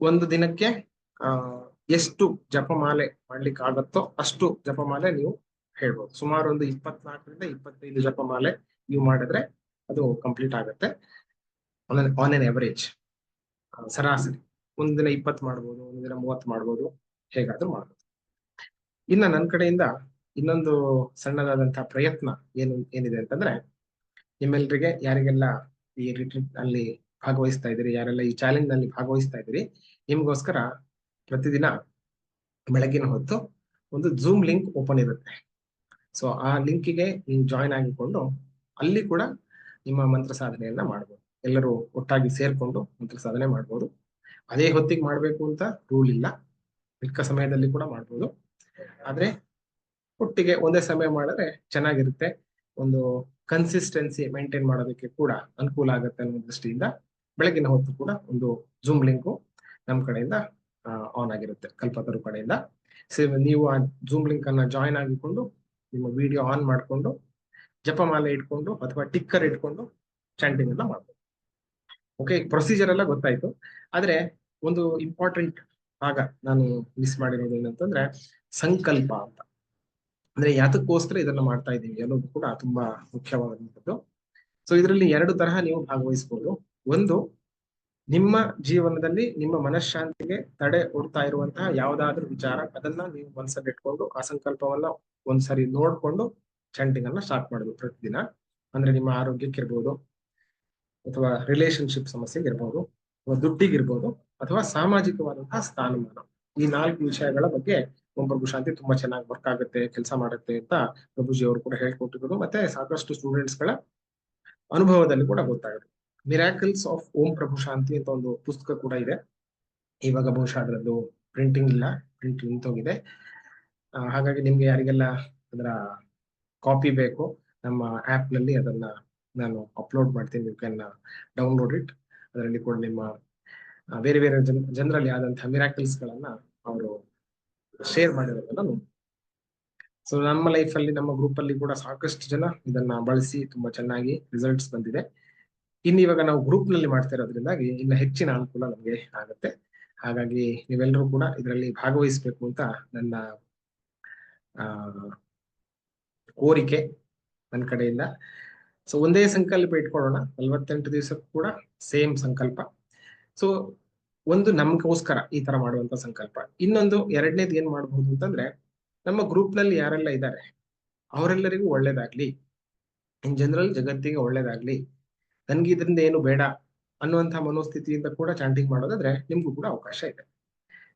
ಒಂದು ದಿನಕ್ಕೆ, ಆ, ಎಷ್ಟು ಜಪಮಾಲೆ ಮಾಡ್ಲಿಕ್ಕೆ ಆಗತ್ತೋ ಅಷ್ಟು ಜಪಮಾಲೆ ನೀವು ಹೇಳ್ಬೋದು. ಸುಮಾರು ಒಂದು ಇಪ್ಪತ್ನಾಲ್ಕರಿಂದ ಇಪ್ಪತ್ತೈದು ಜಪಮಾಲೆ ನೀವು ಮಾಡಿದ್ರೆ ಅದು ಕಂಪ್ಲೀಟ್ ಆಗುತ್ತೆ. ಆನ್ ಎನ್ ಎವರೇಜ್ ಸರಾಸರಿ. ಒಂದ್ ದಿನ ಇಪ್ಪತ್ತು ಮಾಡ್ಬೋದು, ಒಂದು ದಿನ ಮೂವತ್ತು ಮಾಡ್ಬೋದು, ಹೇಗಾದ್ರೂ ಮಾಡ್ಬೋದು. ಇನ್ನ ನನ್ನ ಕಡೆಯಿಂದ ಇನ್ನೊಂದು ಸಣ್ಣದಾದಂತಹ ಪ್ರಯತ್ನ ಏನು, ಏನಿದೆ ಅಂತಂದ್ರೆ ನಿಮ್ಮೆಲ್ಲರಿಗೆ ಯಾರಿಗೆಲ್ಲ ಈ ರಿಟ್ರೀಟ್ ಅಲ್ಲಿ ಭಾಗವಹಿಸ್ತಾ ಇದ್ದೀರಿ, ಯಾರೆಲ್ಲ ಈ ಚಾಲೆಂಜ್ನಲ್ಲಿ ಭಾಗವಹಿಸ್ತಾ ಇದ್ದೀರಿ, ನಿಮ್ಗೋಸ್ಕರ ಪ್ರತಿದಿನ ಬೆಳಗಿನ ಹೊತ್ತು ಒಂದು ಜೂಮ್ ಲಿಂಕ್ ಓಪನ್ ಇರುತ್ತೆ. ಸೊ ಆ ಲಿಂಕಿಗೆ ನೀವು ಜಾಯಿನ್ ಆಗಿಕೊಂಡು ಅಲ್ಲಿ ಕೂಡ ನಿಮ್ಮ ಮಂತ್ರ ಸಾಧನೆಯನ್ನ ಮಾಡ್ಬೋದು. ಎಲ್ಲರೂ ಒಟ್ಟಾಗಿ ಸೇರ್ಕೊಂಡು ಮಂತ್ರ ಸಾಧನೆ ಮಾಡ್ಬೋದು. ಅದೇ ಹೊತ್ತಿಗೆ ಮಾಡ್ಬೇಕು ಅಂತ ರೂಲ್ ಇಲ್ಲ. ಮಿಕ್ಕ ಸಮಯದಲ್ಲಿ ಕೂಡ ಮಾಡ್ಬೋದು. ಆದ್ರೆ ಒಟ್ಟಿಗೆ ಒಂದೇ ಸಮಯ ಮಾಡಿದ್ರೆ ಚೆನ್ನಾಗಿರುತ್ತೆ. ಒಂದು ಕನ್ಸಿಸ್ಟೆನ್ಸಿ ಮೇಂಟೈನ್ ಮಾಡೋದಕ್ಕೆ ಕೂಡ ಅನುಕೂಲ ಆಗುತ್ತೆ ಅನ್ನೋ ದೃಷ್ಟಿಯಿಂದ ಬೆಳಗಿನ ಹೊತ್ತು ಕೂಡ ಒಂದು ಜೂಮ್ ಲಿಂಕು ನಮ್ಮ ಕಡೆಯಿಂದ ಆನ್ ಆಗಿರುತ್ತೆ, ಕಲ್ಪತರು ಕಡೆಯಿಂದ. ನೀವು ಆ ಜೂಮ್ ಲಿಂಕ್ ಅನ್ನ ಜಾಯಿನ್ ಆಗಿಕೊಂಡು ನಿಮ್ಮ ವಿಡಿಯೋ ಆನ್ ಮಾಡಿಕೊಂಡು ಜಪಮಾಲೆ ಇಟ್ಕೊಂಡು ಅಥವಾ ಟಿಕ್ಕರ್ ಇಟ್ಕೊಂಡು ಚಾಂಟಿಂಗ್ ಎಲ್ಲ ಮಾಡ್ಬೋದು. ಓಕೆ ಪ್ರೊಸೀಜರ್ ಎಲ್ಲ ಗೊತ್ತಾಯ್ತು. ಆದ್ರೆ ಒಂದು ಇಂಪಾರ್ಟೆಂಟ್ ಭಾಗ ನಾನು ಮಿಸ್ ಮಾಡಿರೋದು ಏನಂತಂದ್ರೆ ಸಂಕಲ್ಪ ಅಂತ. ಅಂದ್ರೆ ಯಾತಕ್ಕೋಸ್ಕರ ಇದನ್ನ ಮಾಡ್ತಾ ಇದ್ದೀವಿ ಅನ್ನೋದು ಕೂಡ ತುಂಬಾ ಮುಖ್ಯವಾದಂಥದ್ದು. ಸೊ ಇದರಲ್ಲಿ ಎರಡು ತರಹ ನೀವು ಭಾಗವಹಿಸಬಹುದು ಒಂದು, ನಿಮ್ಮ ಜೀವನದಲ್ಲಿ ನಿಮ್ಮ ಮನಃಶಾಂತಿಗೆ ತಡೆ ಹೊಡ್ತಾ ಇರುವಂತಹ ಯಾವ್ದಾದ್ರು ವಿಚಾರ, ಅದನ್ನ ನೀವು ಮನಸ್ಸಲ್ಲಿ ಇಟ್ಕೊಂಡು ಆ ಸಂಕಲ್ಪವನ್ನ ಒಂದ್ಸರಿ ನೋಡ್ಕೊಂಡು ಚಂಟಿಂಗ್ ಅನ್ನ ಸ್ಟಾರ್ಟ್ ಮಾಡುದು ಪ್ರತಿದಿನ. ಅಂದ್ರೆ ನಿಮ್ಮ ಆರೋಗ್ಯಕ್ಕೆ ಇರ್ಬೋದು ಅಥವಾ ರಿಲೇಶನ್ಶಿಪ್ ಸಮಸ್ಯೆಗೆ ಇರ್ಬೋದು ಅಥವಾ ದುಡ್ಡಿಗಿರ್ಬೋದು, ಅಥವಾ ಸಾಮಾಜಿಕವಾದಂತಹ ಸ್ಥಾನಮಾನ. ಈ ನಾಲ್ಕು ವಿಷಯಗಳ ಬಗ್ಗೆ ಒಬ್ಬರು ಶಾಂತಿ ತುಂಬಾ ಚೆನ್ನಾಗಿ ವರ್ಕ್ ಆಗುತ್ತೆ, ಕೆಲಸ ಮಾಡುತ್ತೆ ಅಂತ ಪ್ರಭುಜಿ ಅವರು ಕೂಡ ಹೇಳ್ಕೊಟ್ಟಿರೋದು. ಮತ್ತೆ ಸಾಕಷ್ಟು ಸ್ಟೂಡೆಂಟ್ಸ್ಗಳ ಅನುಭವದಲ್ಲಿ ಕೂಡ ಗೊತ್ತಾಗುತ್ತೆ. ಮಿರಾಕಲ್ಸ್ ಆಫ್ ಓಂ ಪ್ರಭು ಶಾಂತಿ ಅಂತ ಒಂದು ಪುಸ್ತಕ ಕೂಡ ಇದೆ. ಇವಾಗ ಬಹುಶಃ ಅದರದ್ದು ಪ್ರಿಂಟಿಂಗ್ ಇಲ್ಲ ಪ್ರಿಂಟ್ ನಿಂತೋಗಿದೆ. ಹಾಗಾಗಿ ನಿಮ್ಗೆ ಯಾರಿಗೆಲ್ಲ ಅದರ ಕಾಪಿ ಬೇಕು. ನಮ್ಮ ಆ್ಯಪ್ನಲ್ಲಿ ನಲ್ಲಿ ಅದನ್ನ ನಾನು ಅಪ್ಲೋಡ್ ಮಾಡ್ತೀನಿ. ಯು ಕ್ಯಾನ್ ಡೌನ್ಲೋಡ್ ಇಟ್ ಅದರಲ್ಲಿ ಕೂಡ ನಿಮ್ಮ ಬೇರೆ ಬೇರೆ ಜನ್, ಜನರಲ್ಲಿ ಆದಂತಹ ಮಿರಾಕಲ್ಸ್ಗಳನ್ನ ಅವರು ಶೇರ್ ಮಾಡಿರೋದನ್ನ ನೋಡಿ. ಸೊ ನಮ್ಮ ಲೈಫ್ ಅಲ್ಲಿ, ನಮ್ಮ ಗ್ರೂಪ್ ಅಲ್ಲಿ ಕೂಡ ಸಾಕಷ್ಟು ಜನ ಇದನ್ನ ಬಳಸಿ ತುಂಬಾ ಚೆನ್ನಾಗಿ ರಿಸಲ್ಟ್ಸ್ ಬಂದಿದೆ. ಇನ್ನು ಇವಾಗ ನಾವು ಗ್ರೂಪ್ನಲ್ಲಿ ಮಾಡ್ತಾ ಇರೋದ್ರಿಂದಾಗಿ ಇನ್ನು ಹೆಚ್ಚಿನ ಅನುಕೂಲ ನಮಗೆ ಆಗುತ್ತೆ. ಹಾಗಾಗಿ ನೀವೆಲ್ಲರೂ ಕೂಡ ಇದರಲ್ಲಿ ಭಾಗವಹಿಸಬೇಕು ಅಂತ ನನ್ನ ಕೋರಿಕೆ ನನ್ನ ಕಡೆಯಿಂದ. ಸೊ ಒಂದೇ ಸಂಕಲ್ಪ ಇಟ್ಕೊಳ್ಳೋಣ. ನಲ್ವತ್ತೆಂಟು ದಿವಸಕ್ಕೂ ಕೂಡ ಸೇಮ್ ಸಂಕಲ್ಪ. ಸೊ ಒಂದು ನಮ್ಗೋಸ್ಕರ ಈ ತರ ಮಾಡುವಂತ ಸಂಕಲ್ಪ. ಇನ್ನೊಂದು ಎರಡನೇದು ಏನ್ ಮಾಡಬಹುದು ಅಂತಂದ್ರೆ, ನಮ್ಮ ಗ್ರೂಪ್ನಲ್ಲಿ ಯಾರೆಲ್ಲ ಇದ್ದಾರೆ ಅವರೆಲ್ಲರಿಗೂ ಒಳ್ಳೇದಾಗ್ಲಿ. ಇನ್ ಜನರಲ್ ಜಗತ್ತಿಗೆ ಒಳ್ಳೇದಾಗ್ಲಿ. ನನ್ಗೆ ಇದರಿಂದ ಏನು ಬೇಡ ಅನ್ನುವಂತಹ ಮನೋಸ್ಥಿತಿಯಿಂದ ಕೂಡ ಚಾಂಟಿಂಗ್ ಮಾಡೋದಾದ್ರೆ ನಿಮ್ಗೂ ಕೂಡ ಅವಕಾಶ ಇದೆ.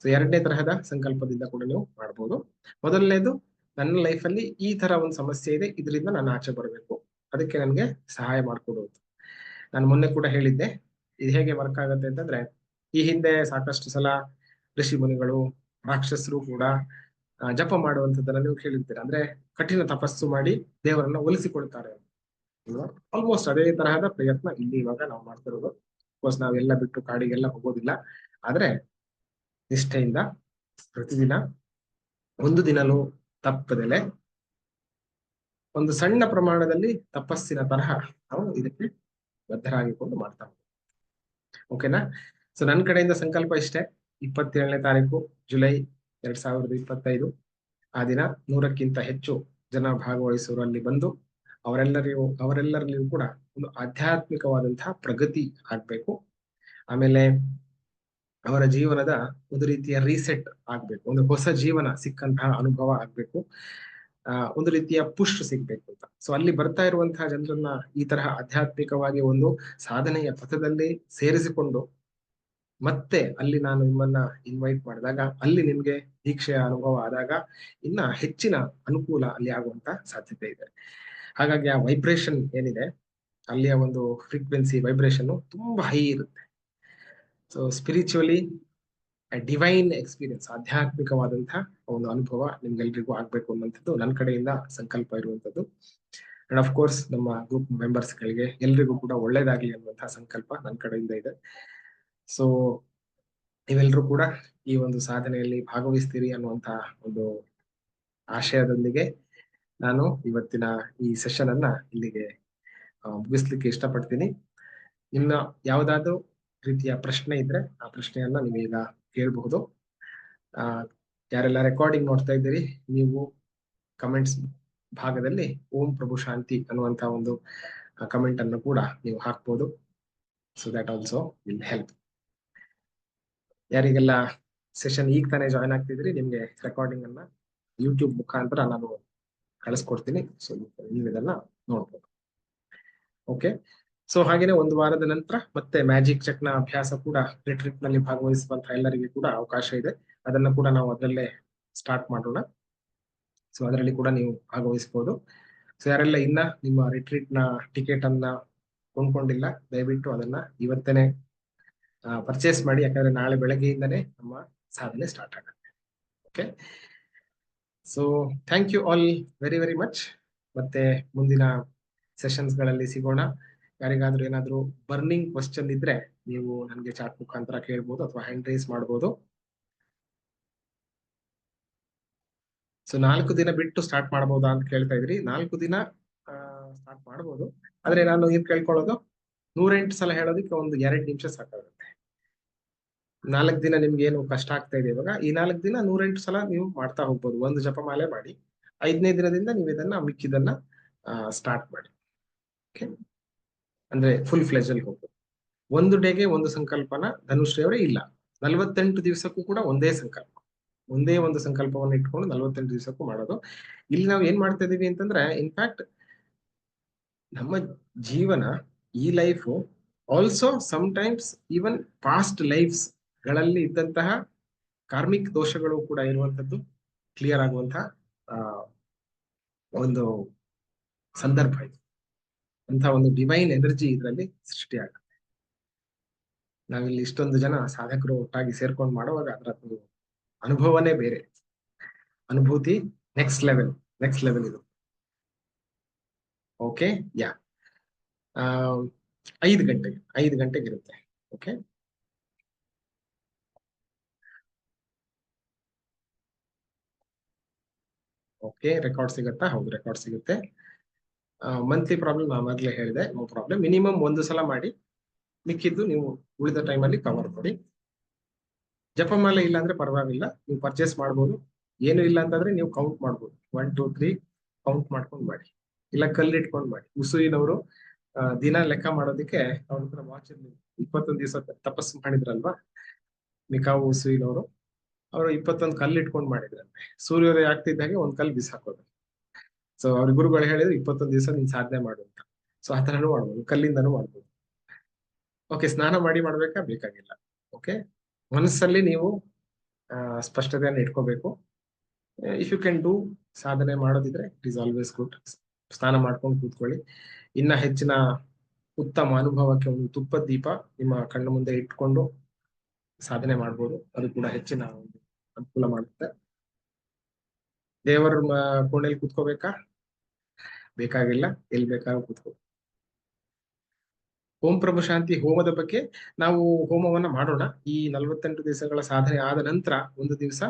ಸೊ ಎರಡನೇ ತರಹದ ಸಂಕಲ್ಪದಿಂದ ಕೂಡ ನೀವು ಮಾಡಬಹುದು ಮೊದಲನೇದು ನನ್ನ ಲೈಫಲ್ಲಿ ಈ ತರ ಒಂದು ಸಮಸ್ಯೆ ಇದೆ, ಇದರಿಂದ ನಾನು ಆಚೆ ಬರಬೇಕು. ಅದಕ್ಕೆ ನನಗೆ ಸಹಾಯ ಮಾಡಿಕೊಡೋದು ನಾನು ಮೊನ್ನೆ ಕೂಡ ಹೇಳಿದ್ದೆ, ಇದು ಹೇಗೆ ವರ್ಕ್ ಆಗುತ್ತೆ ಅಂತಂದ್ರೆ, ಈ ಹಿಂದೆ ಸಾಕಷ್ಟು ಸಲ ಋಷಿ ಮುನಿಗಳು, ರಾಕ್ಷಸರು ಕೂಡ ಜಪ ಮಾಡುವಂಥದ್ದನ್ನ ನೀವು ಕೇಳಿರ್ತೀರ. ಅಂದ್ರೆ ಕಠಿಣ ತಪಸ್ಸು ಮಾಡಿ ದೇವರನ್ನ ಒಲಿಸಿಕೊಳ್ತಾರೆ. ಆಲ್ಮೋಸ್ಟ್ ಅದೇ ತರಹದ ಪ್ರಯತ್ನ ಇಲ್ಲಿ ಇವಾಗ ನಾವು ಮಾಡ್ತಿರೋದು ಕೋರ್ಸ್ ನಾವೆಲ್ಲ ಬಿಟ್ಟು ಕಾಡಿಗೆಲ್ಲ ಹೋಗೋದಿಲ್ಲ. ಆದ್ರೆ ನಿಷ್ಠೆಯಿಂದ ಪ್ರತಿದಿನ ಒಂದು ದಿನಲೂ ತಪ್ಪದಲೆ? ಒಂದು ಸಣ್ಣ ಪ್ರಮಾಣದಲ್ಲಿ ತಪಸ್ಸಿನ ತರಹ ನಾವು ಇದಕ್ಕೆ ಬದ್ಧರಾಗಿಕೊಂಡು ಮಾಡ್ತಾ ಓಕೆನಾ ಸೊ ನನ್ನ ಕಡೆಯಿಂದ ಸಂಕಲ್ಪ ಇಷ್ಟೇ. ಇಪ್ಪತ್ತೇಳನೇ ತಾರೀಕು, ಜುಲೈ ಎರಡ್ ಸಾವಿರದ ಇಪ್ಪತ್ತೈದು. ಆ ದಿನ ನೂರಕ್ಕಿಂತ ಹೆಚ್ಚು ಜನ ಭಾಗವಹಿಸುವರಲ್ಲಿ ಬಂದು ಅವರೆಲ್ಲರಿಗೂ, ಅವರೆಲ್ಲರಲ್ಲಿಯೂ ಕೂಡ ಒಂದು ಆಧ್ಯಾತ್ಮಿಕವಾದಂತಹ ಪ್ರಗತಿ ಆಗ್ಬೇಕು. ಆಮೇಲೆ ಅವರ ಜೀವನದ ಒಂದು ರೀತಿಯ ರೀಸೆಟ್ ಆಗ್ಬೇಕು. ಒಂದು ಹೊಸ ಜೀವನ ಸಿಕ್ಕಂತಹ ಅನುಭವ ಆಗ್ಬೇಕು. ಒಂದು ರೀತಿಯ ಪುಷ್ ಸಿಗ್ಬೇಕು ಅಂತ. ಸೊ ಅಲ್ಲಿ ಬರ್ತಾ ಇರುವಂತಹ ಜನರನ್ನ ಈ ತರಹ ಆಧ್ಯಾತ್ಮಿಕವಾಗಿ ಒಂದು ಸಾಧನೆಯ ಪಥದಲ್ಲಿ ಸೇರಿಸಿಕೊಂಡು ಮತ್ತೆ ಅಲ್ಲಿ ನಾನು ನಿಮ್ಮನ್ನ ಇನ್ವೈಟ್ ಮಾಡಿದಾಗ, ಅಲ್ಲಿ ನಿಮ್ಗೆ ದೀಕ್ಷೆಯ ಅನುಭವ ಆದಾಗ ಇನ್ನ ಹೆಚ್ಚಿನ ಅನುಕೂಲ ಅಲ್ಲಿ ಆಗುವಂತ ಸಾಧ್ಯತೆ ಇದೆ. ಹಾಗಾಗಿ ಆ ವೈಬ್ರೇಷನ್ ಏನಿದೆ, ಅಲ್ಲಿಯ ಒಂದು ಫ್ರೀಕ್ವೆನ್ಸಿ ವೈಬ್ರೇಷನ್ ತುಂಬಾ ಹೈ ಇರುತ್ತೆ. ಸೊ ಸ್ಪಿರಿಚುವಲಿ ಡಿವೈನ್ ಎಕ್ಸ್ಪೀರಿಯನ್ಸ್ ಆಧ್ಯಾತ್ಮಿಕವಾದಂತಹ ಒಂದು ಅನುಭವ ನಿಮ್ಗೆಲ್ರಿಗೂ ಆಗ್ಬೇಕು ಅನ್ನುವಂಥದ್ದು ನನ್ನ ಕಡೆಯಿಂದ ಸಂಕಲ್ಪ ಇರುವಂತದ್ದು ಅಂಡ್ ಆಫ್ ಕೋರ್ಸ್ ನಮ್ಮ ಗ್ರೂಪ್ ಮೆಂಬರ್ಸ್ ಗಳಿಗೆ ಎಲ್ರಿಗೂ ಕೂಡ ಒಳ್ಳೇದಾಗ್ಲಿ ಅನ್ನುವಂತಹ ಸಂಕಲ್ಪ ನನ್ನ ಕಡೆಯಿಂದ ಇದೆ. ಸೊ ನೀವೆಲ್ಲರೂ ಕೂಡ ಈ ಒಂದು ಸಾಧನೆಯಲ್ಲಿ ಭಾಗವಹಿಸ್ತೀರಿ ಅನ್ನುವಂತಹ ಒಂದು ಆಶಯದೊಂದಿಗೆ ನಾನು ಇವತ್ತಿನ ಈ ಸೆಷನ್ ಅನ್ನ ಇಲ್ಲಿಗೆ ಮುಗಿಸ್ಲಿಕ್ಕೆ ಇಷ್ಟಪಡ್ತೀನಿ. ನಿಮ್ಮ ಯಾವ್ದಾದ್ರು ರೀತಿಯ ಪ್ರಶ್ನೆ ಇದ್ರೆ ಆ ಪ್ರಶ್ನೆಯನ್ನ ನೀವೀಗ ಕೇಳಬಹುದು. ಆ, ಯಾರೆಲ್ಲ ರೆಕಾರ್ಡಿಂಗ್ ನೋಡ್ತಾ ಇದ್ದೀರಿ, ನೀವು ಕಮೆಂಟ್ಸ್ ಭಾಗದಲ್ಲಿ ಓಂ ಪ್ರಭು ಶಾಂತಿ ಅನ್ನುವಂತ ಒಂದು ಕಮೆಂಟ್ ಅನ್ನು ಕೂಡ ನೀವು ಹಾಕ್ಬೋದು. So that also will help ಯಾರಿಗೆಲ್ಲ ಸೆಷನ್ ಈಗ ತಾನೇ ಜಾಯ್ನ್ ಆಗ್ತಿದ್ರಿ ನಿಮ್ಗೆ ರೆಕಾರ್ಡಿಂಗ್ ಅನ್ನ ಯೂಟ್ಯೂಬ್ ಮುಖಾಂತರ ನಾನು ಕಳಿಸ್ಕೊಡ್ತೀನಿ. ಸೊ ನೀವು ಇದನ್ನ ನೋಡ್ಬೋದು. ಓಕೆ ಸೊ ಹಾಗೇನೆ ಒಂದು ವಾರದ ನಂತರ ಮತ್ತೆ ಮ್ಯಾಜಿಕ್ ಚೆಕ್ನ ಅಭ್ಯಾಸ ಕೂಡ ರಿಟ್ರೀಟ್ನಲ್ಲಿ ಭಾಗವಹಿಸುವಂತಹ ಎಲ್ಲರಿಗೂ ಕೂಡ ಅವಕಾಶ ಇದೆ. ಅದನ್ನ ಕೂಡ ನಾವು ಅದರಲ್ಲೇ ಸ್ಟಾರ್ಟ್ ಮಾಡೋಣ. ಸೊ ಅದರಲ್ಲಿ ಕೂಡ ನೀವು ಭಾಗವಹಿಸಬಹುದು ಸೊ ಯಾರೆಲ್ಲ ಇನ್ನ ನಿಮ್ಮ ರಿಟ್ರೀಟ್ನ ಟಿಕೆಟ್ ಅನ್ನ ಕೊಂಡ್ಕೊಂಡಿಲ್ಲ, ದಯವಿಟ್ಟು ಅದನ್ನ ಇವತ್ತೇನೆ ಪರ್ಚೇಸ್ ಮಾಡಿ, ಯಾಕಂದ್ರೆ ನಾಳೆ ಬೆಳಗ್ಗೆಯಿಂದನೇ ನಮ್ಮ ಸಾಧನೆ ಸ್ಟಾರ್ಟ್ ಆಗುತ್ತೆ. Okay so thank you all very very much ಮತ್ತೆ ಮುಂದಿನ ಸೆಷನ್ಸ್ಗಳಲ್ಲಿ ಸಿಗೋಣ. ಯಾರಿಗಾದ್ರೂ ಏನಾದ್ರು ಬರ್ನಿಂಗ್ ಕ್ವಶನ್ ಇದ್ರೆ ನೀವು ನನಗೆ ಚಾಟ್ ಮುಖಾಂತರ ಕೇಳ್ಬೋದು ಅಥವಾ ಹ್ಯಾಂಡ್ ರೈಸ್ ಮಾಡ್ಬೋದು. ಸೊ ನಾಲ್ಕು ದಿನ ಬಿಟ್ಟು ಸ್ಟಾರ್ಟ್ ಮಾಡಬಹುದಾ ಅಂತ ಕೇಳ್ತಾ ಇದ್ರಿ. ನಾಲ್ಕು ದಿನ ಸ್ಟಾರ್ಟ್ ಮಾಡಬಹುದು ಆದ್ರೆ ನಾನು ಇದು ಕೇಳ್ಕೊಳ್ಳೋದು ನೂರೆಂಟು ಸಲ ಹೇಳೋದಕ್ಕೆ ಒಂದು ಎರಡು ನಿಮಿಷ ಸಾಕಾಗುತ್ತೆ. ನಾಲ್ಕು ದಿನ ನಿಮ್ಗೆ ಏನು ಕಷ್ಟ ಆಗ್ತಾ ಇದೆ ಇವಾಗ, ಈ ನಾಲ್ಕು ದಿನ ನೂರೆಂಟು ಸಲ ನೀವು ಮಾಡ್ತಾ ಹೋಗ್ಬೋದು. ಒಂದು ಜಪಮಾಲೆ ಮಾಡಿ, ಐದನೇ ದಿನದಿಂದ ನೀವು ಇದನ್ನ ಮಿಕ್ಕಿದನ್ನ ಸ್ಟಾರ್ಟ್ ಮಾಡಿ. ಓಕೆ ಅಂದ್ರೆ ಫುಲ್ ಫ್ಲೆಜ್ ಅಲ್ಲಿ ಹೋಗೋದು ಒಂದು ಡೇಗೆ ಒಂದು ಸಂಕಲ್ಪನ ಧನುಶ್ರೀ ಅವರೇ ಇಲ್ಲ. ನಲವತ್ತೆಂಟು ದಿವಸಕ್ಕೂ ಕೂಡ ಒಂದೇ ಸಂಕಲ್ಪ. ಒಂದೇ ಒಂದು ಸಂಕಲ್ಪವನ್ನು ಇಟ್ಕೊಂಡು ನಲವತ್ತೆಂಟು ದಿವಸಕ್ಕೂ ಮಾಡೋದು. ಇಲ್ಲಿ ನಾವು ಏನ್ ಮಾಡ್ತಾ ಇದೀವಿ ಅಂತಂದ್ರೆ ಇನ್ಫ್ಯಾಕ್ಟ್ ನಮ್ಮ ಜೀವನ, ಈ life also times even past ಲೈಫ್ಸ್ಗಳಲ್ಲಿ ಇದ್ದಂತಹ ಕಾರ್ಮಿಕ್ ದೋಷಗಳು ಕೂಡ ಇರುವಂತದ್ದು ಕ್ಲಿಯರ್ ಆಗುವಂತಹ ಒಂದು ಸಂದರ್ಭ ಇದು. ಅಂತ ಒಂದು ಡಿವೈನ್ ಎನರ್ಜಿ ಇದರಲ್ಲಿ ಸೃಷ್ಟಿ ಆಗುತ್ತೆ. ನಾವಿಲ್ಲಿ ಇಷ್ಟೊಂದು ಜನ ಸಾಧಕರು ಒಟ್ಟಾಗಿ ಸೇರ್ಕೊಂಡು ಮಾಡುವಾಗ ಅದರ ಅನುಭವನೇ ಬೇರೆ. ಅನುಭೂತಿ ನೆಕ್ಸ್ಟ್ ಲೆವೆಲ್ ನೆಕ್ಸ್ಟ್ ಲೆವೆಲ್ ಇದು. ಓಕೆ ಯಾ ಐದು ಗಂಟೆಗೆ ಐದು ಗಂಟೆಗೆ ಇರುತ್ತೆ. ಓಕೆ ಓಕೆ ರೆಕಾರ್ಡ್ ಸಿಗುತ್ತಾ? ಹೌದು ರೆಕಾರ್ಡ್ ಸಿಗುತ್ತೆ. ಮಂತ್ಲಿ ಪ್ರಾಬ್ಲಮ್ ನಾವಾಗ್ಲೇ ಹೇಳಿದೆ ನೋ ಪ್ರಾಬ್ಲಮ್ ಮಿನಿಮಮ್ ಒಂದು ಸಲ ಮಾಡಿ ಮಿಕ್ಕಿದ್ದು ನೀವು ಉಳಿದ ಟೈಮಲ್ಲಿ ಕವರ್ ಮಾಡಿ. ಜಪಮಾಲೆ ಇಲ್ಲ ಅಂದ್ರೆ ಪರವಾಗಿಲ್ಲ, ನೀವು ಪರ್ಚೇಸ್ ಮಾಡ್ಬೋದು. ಏನು ಇಲ್ಲ ಅಂತಂದ್ರೆ ನೀವು ಕೌಂಟ್ ಮಾಡ್ಬೋದು. ಒನ್ ಟೂ ತ್ರೀ ಕೌಂಟ್ ಮಾಡ್ಕೊಂಡು ಮಾಡಿ. ಇಲ್ಲ ಕಲ್ಲು ಇಟ್ಕೊಂಡು ಮಾಡಿ. ಉಸುಯಿನವರು ದಿನ ಲೆಕ್ಕ ಮಾಡೋದಕ್ಕೆ ಅವ್ರ ಹತ್ರ ವಾಚ್ ಇಪ್ಪತ್ತೊಂದು ದಿವಸ ತಪಸ್ಸು ಮಾಡಿದ್ರಲ್ವಾ? ಮಿಕಾವು ಉಸುಯಿನವರು ಅವರು ಇಪ್ಪತ್ತೊಂದು ಕಲ್ಲು ಇಟ್ಕೊಂಡು ಮಾಡಿದ್ರಂತೆ. ಸೂರ್ಯೋದಯ ಆಗ್ತಿದ್ದಾಗೆ ಒಂದ್ ಕಲ್ಲು ಬಿಸಾಕೋದು. ಸೊ ಅವ್ರ ಗುರುಗಳು ಹೇಳಿದ್ರು, ಇಪ್ಪತ್ತೊಂದು ದಿವಸ ನೀನ್ ಸಾಧನೆ ಮಾಡು ಅಂತ. ಸೊ ಆ ತರನು ಮಾಡ್ಬೋದು, ಕಲ್ಲಿಂದನೂ ಮಾಡ್ಬೋದು. ಓಕೆ ಸ್ನಾನ ಮಾಡಿ ಮಾಡ್ಬೇಕಾ? ಬೇಕಾಗಿಲ್ಲ. ಓಕೆ ಮನಸ್ಸಲ್ಲಿ ನೀವು ಸ್ಪಷ್ಟತೆಯನ್ನು ಇಟ್ಕೋಬೇಕು. ಇಫ್ ಯು ಕ್ಯಾನ್ ಡೂ ಸಾಧನೆ ಮಾಡೋದಿದ್ರೆ ಇಟ್ ಈಸ್ ಆಲ್ವೇಸ್ ಗುಡ್ ಸ್ನಾನ ಮಾಡ್ಕೊಂಡು ಕೂತ್ಕೊಳ್ಳಿ. ಇನ್ನ ಹೆಚ್ಚಿನ ಉತ್ತಮ ಅನುಭವಕ್ಕೆ ಒಂದು ತುಪ್ಪದ ದೀಪ ನಿಮ್ಮ ಕಣ್ಣ ಮುಂದೆ ಇಟ್ಕೊಂಡು ಸಾಧನೆ ಮಾಡ್ಬೋದು. ಅದು ಕೂಡ ಹೆಚ್ಚಿನ ಅನುಕೂಲ ಮಾಡುತ್ತೆ. ದೇವರ ಕೋಣೆಯಲ್ಲಿ ಕೂತ್ಕೋಬೇಕಾ? ಬೇಕಾಗಿಲ್ಲ, ಎಲ್ಲಿ ಬೇಕಾದ್ರೂ ಕೂತ್ಕೋ ಓಂ ಪ್ರಭು ಶಾಂತಿ ಹೋಮದ ಬಗ್ಗೆ ನಾವು ಹೋಮವನ್ನ ಮಾಡೋಣ. ಈ ನಲವತ್ತೆಂಟು ದಿವಸಗಳ ಸಾಧನೆ ಆದ ನಂತರ ಒಂದು ದಿವಸ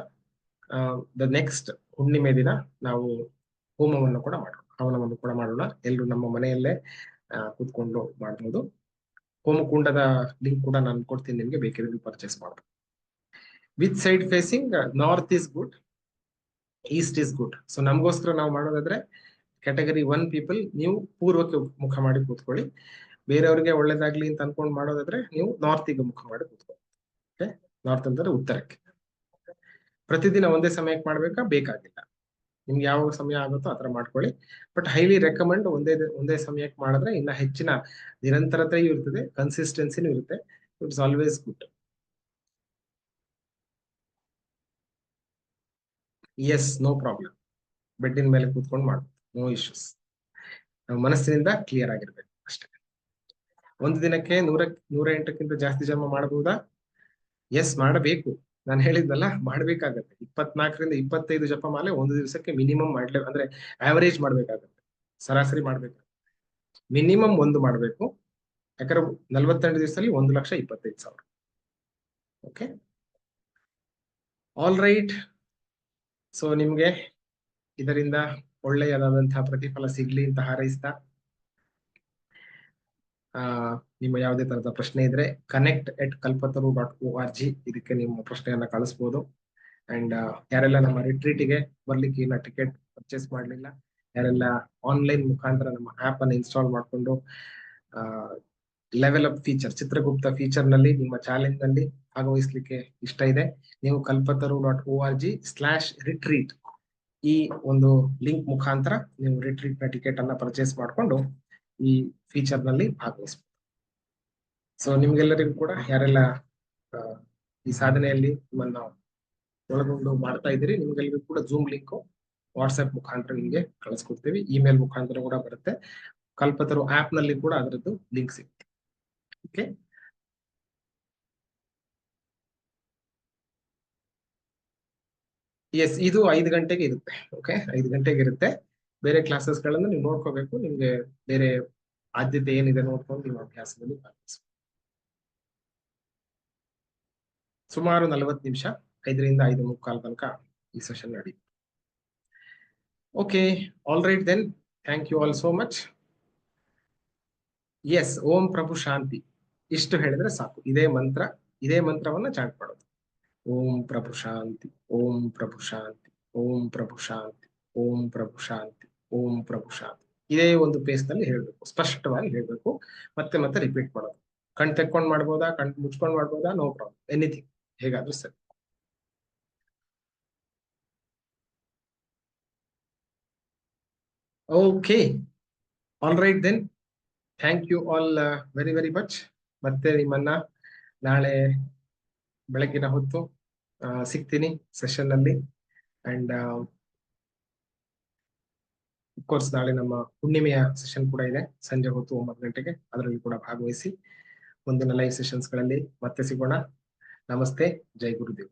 ದ ನೆಕ್ಸ್ಟ್ ಹುಣ್ಣಿಮೆ ದಿನ ನಾವು ಹೋಮವನ್ನು ಕೂಡ ಮಾಡೋಣ. ಹವನವನ್ನು ಕೂಡ ಮಾಡೋಣ. ಎಲ್ಲರೂ ನಮ್ಮ ಮನೆಯಲ್ಲೇ ಕೂತ್ಕೊಂಡು ಮಾಡ್ಬೋದು. ಹೋಮಕುಂಡದ ಲಿಂಕ್ ಕೂಡ ನಾನು ಕೊಡ್ತೀನಿ ನಿಮ್ಗೆ, ಬೇಕಿದ್ರೆ ಪರ್ಚೇಸ್ ಮಾಡ್ಬೋದು. With side facing north is good east is good so ನಮಗೋಸ್ಕರ ನಾವು ಮಾಡೋದಾದ್ರೆ ಕ್ಯಾಟಗರಿ ಒನ್ ಪೀಪಲ್ ನೀವು ಪೂರ್ವಕ್ಕೆ ಮುಖ ಮಾಡಿ ಕೂತ್ಕೊಳ್ಳಿ. ಬೇರೆಯವರಿಗೆ ಒಳ್ಳೇದಾಗ್ಲಿ ಅಂತ ಅನ್ಕೊಂಡು ಮಾಡೋದಾದ್ರೆ ನೀವು ನಾರ್ತಿಗೆ ಮುಖ ಮಾಡಿ ಕೂತ್ಕೊಳ್ಳಿ. ನಾರ್ತ್ ಅಂತಂದ್ರೆ ಉತ್ತರಕ್ಕೆ. ಪ್ರತಿದಿನ ಒಂದೇ ಸಮಯಕ್ಕೆ ಮಾಡ್ಬೇಕಾ? ಬೇಕಾಗಿಲ್ಲ. ನಿಮ್ಗೆ ಯಾವ ಸಮಯ ಆಗುತ್ತೋ ಆತರ ಮಾಡ್ಕೊಳ್ಳಿ. ಬಟ್ ಹೈಲಿ ರೆಕಮೆಂಡ್ ಒಂದೇ ಒಂದೇ ಸಮಯಕ್ಕೆ ಮಾಡಿದ್ರೆ ಇನ್ನ ಹೆಚ್ಚಿನ ನಿರಂತರತೆಯೂ ಇರ್ತದೆ ಕನ್ಸಿಸ್ಟೆನ್ಸಿನೂ ಇರುತ್ತೆ. It's always good yes no problem ಬೆಡ್ಡಿನ ಮೇಲೆ ಕೂತ್ಕೊಂಡು ಮಾಡ್ಬೋದು ನೋ ಇಶ್ಯೂಸ್ ನಾವು ಮನಸ್ಸಿನಿಂದ ಕ್ಲಿಯರ್ ಆಗಿರ್ಬೇಕು ಅಷ್ಟೇ. ಒಂದು ದಿನಕ್ಕೆ ನೂರ ನೂರ ಎಂಟಕ್ಕಿಂತ ಜಾಸ್ತಿ ಜನ್ಮ ಮಾಡಬಹುದಾ? ಎಸ್ ಮಾಡಬೇಕು. ನಾನು ಹೇಳಿದ್ನಲ್ಲ, ಮಾಡ್ಬೇಕಾಗತ್ತೆ. ಇಪ್ಪತ್ನಾಲ್ಕರಿಂದ ಇಪ್ಪತ್ತೈದು ಜಪಮಾಲೆ ಒಂದು ದಿವಸಕ್ಕೆ ಮಿನಿಮಮ್ ಮಾಡ್ಲೇ, ಅಂದ್ರೆ ಆವರೇಜ್ ಮಾಡ್ಬೇಕಾಗತ್ತೆ. ಸರಾಸರಿ ಮಾಡ್ಬೇಕಾಗತ್ತೆ ಮಿನಿಮಮ್ ಒಂದು ಮಾಡ್ಬೇಕು. ಯಾಕಂದ್ರೆ ನಲ್ವತ್ತೆಂಟು ದಿವಸದಲ್ಲಿ ಒಂದು ಲಕ್ಷ ಇಪ್ಪತ್ತೈದು ಸಾವಿರ. ಓಕೆ ಆಲ್ ರೈಟ್ ಸೊ ನಿಮ್ಗೆ ಇದರಿಂದ ಒಳ್ಳೆಯದಾದಂತಹ ಪ್ರತಿಫಲ ಸಿಗ್ಲಿ ಅಂತ ಹಾರೈಸ್ತಾ, ಆ, ನಿಮ್ಮ ಯಾವುದೇ ತರದ ಪ್ರಶ್ನೆ ಇದ್ರೆ connect at Kalpataru dot O R G ಇದಕ್ಕೆ ನಿಮ್ಮ ಪ್ರಶ್ನೆಯನ್ನ ಕಳಿಸ್ಬೋದು. ಅಂಡ್ ಯಾರೆಲ್ಲ ನಮ್ಮ ರಿಟ್ರೀಟಿಗೆ ಬರ್ಲಿಕ್ಕೆ ಇನ್ನ ಟಿಕೆಟ್ ಪರ್ಚೇಸ್ ಮಾಡ್ಲಿಲ್ಲ, ಯಾರೆಲ್ಲ ಆನ್ಲೈನ್ ಮುಖಾಂತರ ನಮ್ಮ ಆಪ್ ಅನ್ನು ಇನ್ಸ್ಟಾಲ್ ಮಾಡಿಕೊಂಡು ಲೆವೆಲ್ ಅಪ್ ಫೀಚರ್ ಚಿತ್ರಗುಪ್ತ ಫೀಚರ್ನಲ್ಲಿ ನಿಮ್ಮ ಚಾಲೆಂಜ್ನಲ್ಲಿ ಭಾಗವಹಿಸ್ಲಿಕ್ಕೆ ಇಷ್ಟ ಇದೆ. ನೀವು Kalpataru dot O R G slash retreat ಈ ಒಂದು ಲಿಂಕ್ ಮುಖಾಂತರ ನೀವು ರಿಟ್ರೀಟ್ನ ಟಿಕೆಟ್ ಅನ್ನ ಪರ್ಚೇಸ್ ಮಾಡಿಕೊಂಡು ಈ ಫೀಚರ್ನಲ್ಲಿ ಭಾಗವಹಿಸಬಹುದು ಸೊ ನಿಮ್ಗೆಲ್ಲರಿಗೂ ಕೂಡ ಯಾರೆಲ್ಲ ಈ ಸಾಧನೆಯಲ್ಲಿ ನಿಮ್ಮನ್ನ ಒಳಗೊಂಡು ಮಾಡ್ತಾ ಇದ್ದೀರಿ ನಿಮ್ಗೆಲ್ಲರಿಗೂ ಕೂಡ ಜೂಮ್ ಲಿಂಕ್ ವಾಟ್ಸ್ಆಪ್ ಮುಖಾಂತರ ನಿಮಗೆ ಕಳಿಸ್ಕೊಡ್ತೀವಿ. ಇಮೇಲ್ ಮುಖಾಂತರ ಕೂಡ ಬರುತ್ತೆ. ಕಲ್ಪತರು ಆಪ್ನಲ್ಲಿ ಕೂಡ ಅದರದ್ದು ಲಿಂಕ್ ಸಿಗುತ್ತೆ. ಓಕೆ ಎಸ್ ಇದು ಐದು ಗಂಟೆಗೆ ಇರುತ್ತೆ. ಓಕೆ ಐದು ಗಂಟೆಗೆ ಇರುತ್ತೆ. ಬೇರೆ ಕ್ಲಾಸಸ್ಗಳನ್ನು ನೀವು ನೋಡ್ಕೋಬೇಕು. ನಿಮ್ಗೆ ಬೇರೆ ಆದ್ಯತೆ ಏನಿದೆ ನೋಡ್ಕೊಂಡು ನೀವು ಅಭ್ಯಾಸದಲ್ಲಿ ಭಾಗವಹಿಸಿ ಸುಮಾರು ನಲವತ್ತು ನಿಮಿಷ, ಐದರಿಂದ ಐದು ಮುಕ್ಕಾಲು ತನಕ ಈ ಸೆಷನ್ ನಡೀತು okay all right then thank you all so much yes ಓಂ ಪ್ರಭು ಶಾಂತಿ. ಇಷ್ಟು ಹೇಳಿದ್ರೆ ಸಾಕು. ಇದೇ ಮಂತ್ರ, ಇದೇ ಮಂತ್ರವನ್ನ ಚಾಟ್ ಮಾಡೋದು. ಓಂ ಪ್ರಭು ಶಾಂತಿ ಓಂ ಪ್ರಭು ಶಾಂತಿ ಓಂ ಪ್ರಭು ಶಾಂತಿ ಓಂ ಪ್ರಭು ಶಾಂತಿ ಓಂ ಪ್ರಭು ಶಾಂತಿ ಇದೇ ಒಂದು ಪೇಸ್ನಲ್ಲಿ ಹೇಳ್ಬೇಕು. ಸ್ಪಷ್ಟವಾಗಿ ಹೇಳ್ಬೇಕು. ಮತ್ತೆ ಮತ್ತೆ ರಿಪೀಟ್ ಮಾಡೋದು. ಕಣ್ ತೆಕ್ಕೊಂಡ್ ಮಾಡ್ಬೋದಾ? ಕಣ್ ಮುಚ್ಕೊಂಡ್ ಮಾಡ್ಬೋದಾ? ನೋ ಪ್ರಾಬ್ಲಮ್ ಎನಿಥಿಂಗ್ ಹೇಗಾದ್ರೂ ಸರಿ. Okay all right then thank you all very very much ಮತ್ತೆ ನಿಮ್ಮನ್ನ ನಾಳೆ ಬೆಳಗಿನ ಹೊತ್ತು ಸಿಗ್ತೀನಿ ಸೆಷನ್ನಲ್ಲಿ ಅಂಡ್ ಕೋರ್ಸ್ ನಾಳೆ ನಮ್ಮ ಹುಣ್ಣಿಮೆಯ ಸೆಷನ್ ಕೂಡ ಇದೆ. ಸಂಜೆ ಹೊತ್ತು ಒಂಬತ್ತು ಗಂಟೆಗೆ ಅದರಲ್ಲಿ ಕೂಡ ಭಾಗವಹಿಸಿ, ಮುಂದಿನ ಲೈವ್ ಸೆಷನ್ಸ್ಗಳಲ್ಲಿ ಮತ್ತೆ ಸಿಗೋಣ. ನಮಸ್ತೆ, ಜೈ ಗುರುದೇವ್.